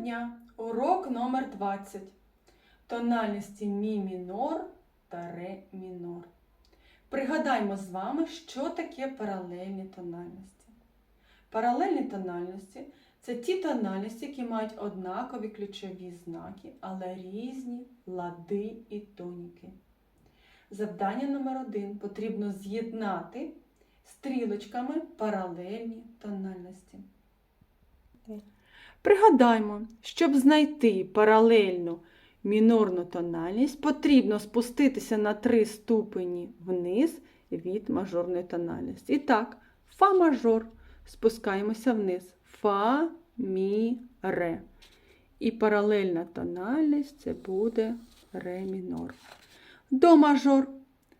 дня! Урок номер 20. Тональності мі мінор та ре мінор. Пригадаймо з вами, що таке паралельні тональності. Паралельні тональності це ті тональності, які мають однакові ключові знаки, але різні лади і тоніки. Завдання номер один потрібно з'єднати стрілочками паралельні тональності. Пригадаймо, щоб знайти паралельну мінорну тональність, потрібно спуститися на три ступені вниз від мажорної тональності. І так, фа мажор. Спускаємося вниз. Фа, мі, ре. І паралельна тональність це буде ре мінор. До мажор.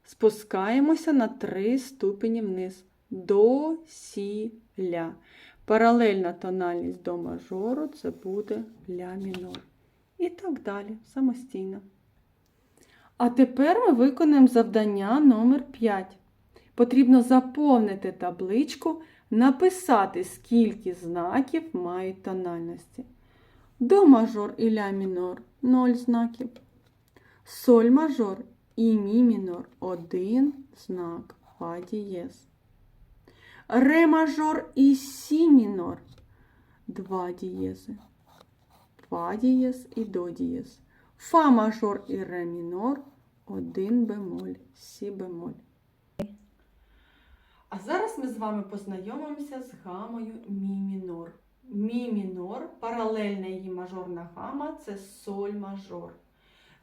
Спускаємося на три ступені вниз. До, сі, ля. Паралельна тональність до мажору це буде ля мінор. І так далі, самостійно. А тепер ми виконаємо завдання номер 5. Потрібно заповнити табличку, написати, скільки знаків мають тональності. До мажор і ля мінор 0 знаків. Соль мажор і мі мінор 1 знак. Фа дієз. Ре мажор і сі мінор. Два дієзи. Фа дієз і до дієз. Фа мажор і ре мінор. Один бемоль, сі бемоль. А зараз ми з вами познайомимося з гамою мі мінор. Мі мінор, паралельна її мажорна гама це соль мажор.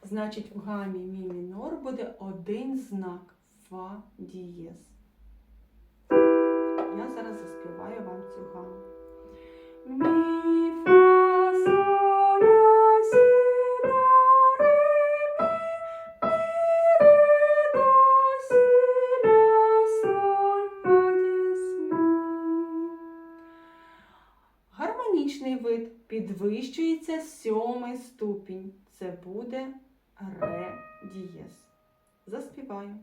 Значить, в гамі мі мінор буде один знак фа дієз. Я зараз заспіваю вам цю гаму. Мі, фа, соль, ля, сі, до. Гармонічний вид підвищується сьомий ступінь. Це буде ре дієз. Заспіваю.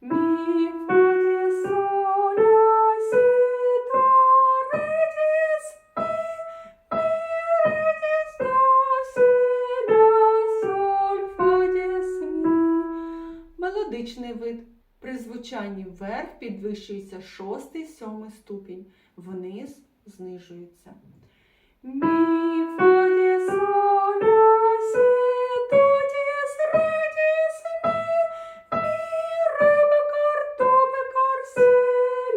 Мі, фа, Мелодичний вид. При звучанні вверх підвищується шостий, сьомий ступінь, вниз знижується. Мі, фа, дієз, соль, ля, сі, до, дієз, ре, дієз, мі, мі, ре, бекар, до, бекар, сі,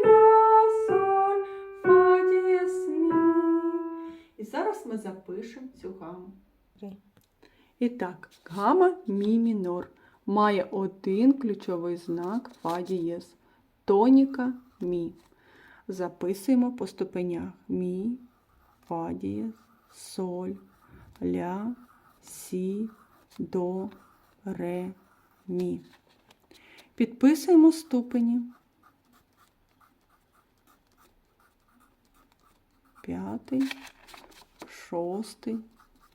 ля, соль, фа, дієз, мі. І зараз ми запишемо цю гаму. І так, гама мі мінор має один ключовий знак фа дієз. Тоніка мі. Записуємо по ступенях мі, фа дієз, соль, ля, сі, до, ре, мі. Підписуємо ступені. П'ятий, шостий,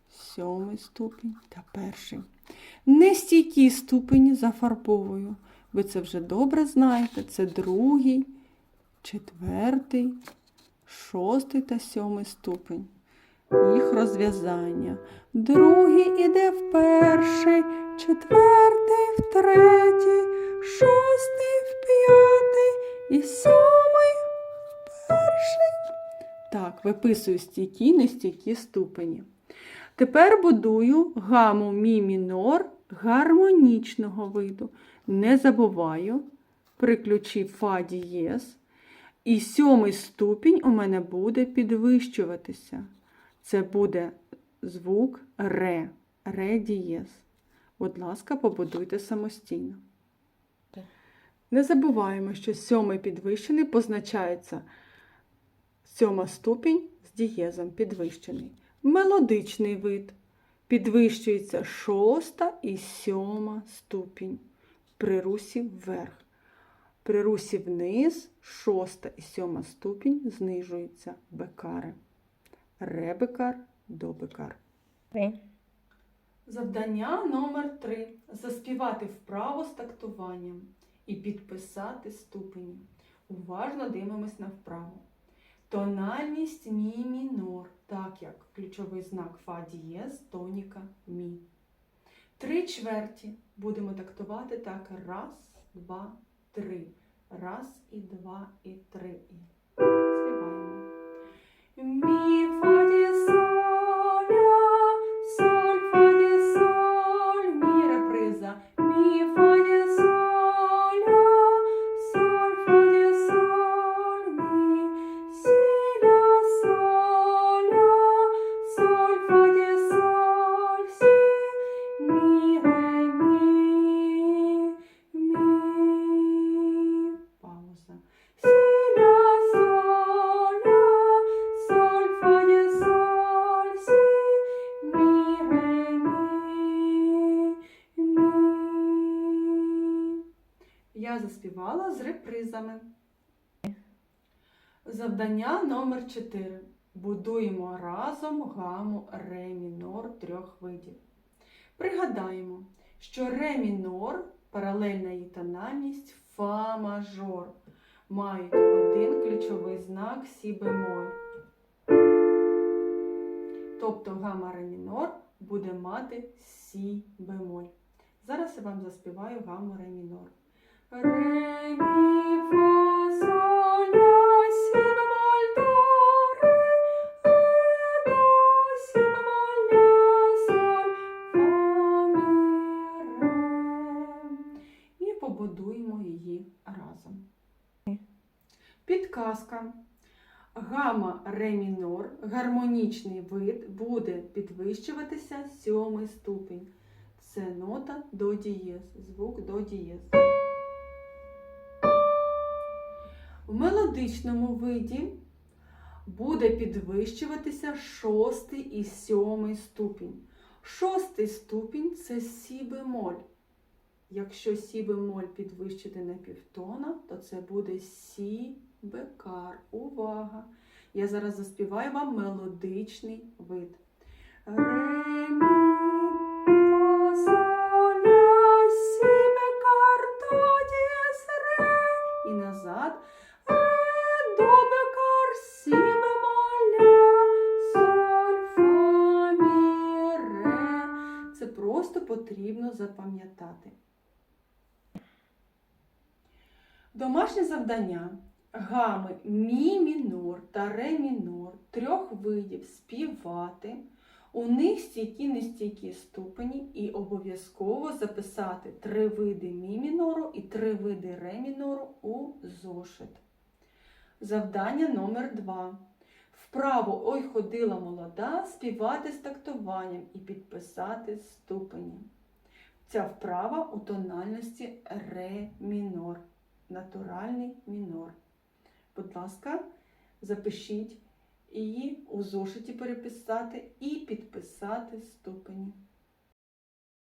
сьомий ступінь та перший. Нестійкі ступені зафарбовую. Ви це вже добре знаєте. Це другий, четвертий, шостий та сьомий ступень. Їх розв'язання. Другий іде в перший, четвертий в третій, шостий в п'ятий і сьомий в перший. Так, виписую стійкі, нестійкі ступені. Тепер будую гаму мі мінор гармонічного виду. Не забуваю при ключі фа дієз. І сьомий ступінь у мене буде підвищуватися. Це буде звук ре, ре дієз. Будь ласка, побудуйте самостійно. Не забуваємо, що сьомий підвищений позначається сьома ступінь з дієзом підвищений. Мелодичний вид. Підвищується шоста і сьома ступінь. При русі вверх. При русі вниз шоста і сьома ступінь знижуються бекари. Ребекар до бекар. Завдання номер 3. Заспівати вправо з тактуванням і підписати ступені. Уважно дивимось на вправо. Тональність мі мінор, так як ключовий знак фа дієз, тоніка мі. Три чверті будемо тактувати так. Раз, два, три. Раз і два, і три. Заспівала. Завдання номер 4. Будуємо разом гаму ре мінор трьох видів. Пригадаємо, що ре мінор, паралельна її тональність, фа мажор мають один ключовий знак сі бемоль. Тобто гама ре мінор буде мати сі бемоль. Зараз я вам заспіваю гаму ре мінор. Побудуємо її разом. Підказка. Гама ре мінор, гармонічний вид, буде підвищуватися сьомий ступінь. Це нота до дієз, звук до дієз. В мелодичному виді буде підвищуватися шостий і сьомий ступінь. Шостий ступінь це сі бемоль. Якщо сі бемоль підвищити на півтона, то це буде сі бекар. Увага! Я зараз заспіваю вам мелодичний вид. Ре, просто потрібно запам'ятати. Домашнє завдання. Гами мі мінор та ре мінор трьох видів співати. У них стійкі нестійкі ступені і обов'язково записати три види мі мінору і три види ре мінору у зошит. Завдання номер 2. Вправо ой ходила молода співати з тактуванням і підписати ступені. Ця вправа у тональності ре мінор, натуральний мінор. Будь ласка, запишіть її у зошиті переписати і підписати ступені.